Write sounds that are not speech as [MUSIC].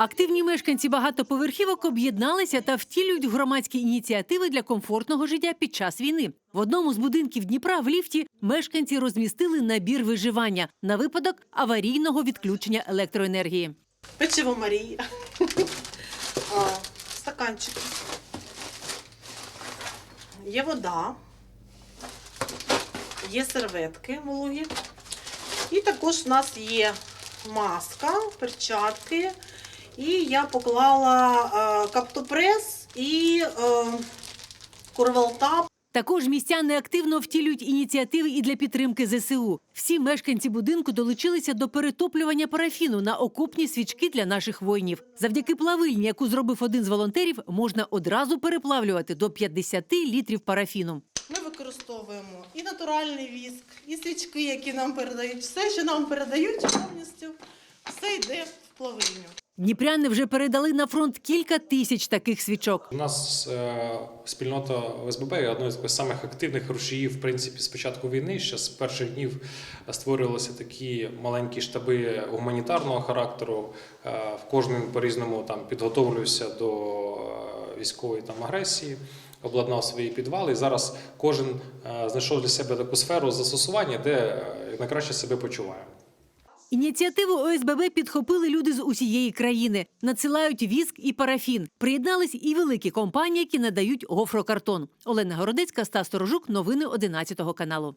Активні мешканці багатоповерхівок об'єдналися та втілюють громадські ініціативи для комфортного життя під час війни. В одному з будинків Дніпра в ліфті мешканці розмістили набір виживання на випадок аварійного відключення електроенергії. Печиво Марії. [LAUGHS] А, Стаканчик. Є вода. Є серветки вологі. І також в нас є маска, перчатки. І я поклала е, каптопрес і е, курвалтап. Також містяни активно втілюють ініціативи і для підтримки ЗСУ. Всі мешканці будинку долучилися до перетоплювання парафіну на окопні свічки для наших воїнів. Завдяки плавильні, яку зробив один з волонтерів, можна одразу переплавлювати до 50 літрів парафіну. Ми використовуємо і натуральний віск, і свічки, які нам передають. Все, що нам передають повністю, все йде в плавильню. Дніпряни вже передали на фронт кілька тисяч таких свічок. У нас е, спільнота ОСББ є одною з самих активних рушіїв, в принципі, з початку війни. Ще з перших днів створювалися такі маленькі штаби гуманітарного характеру. Е, в кожним по-різному там підготовлювався до е, військової там агресії. Обладнав свої підвали. І зараз кожен е, знайшов для себе таку сферу застосування, де е, найкраще себе почуває. Ініціативу ОСББ підхопили люди з усієї країни, надсилають віск і парафін. Приєднались і великі компанії, які надають гофрокартон. Олена Городецька, Стас Сторожук. Новини 11 каналу.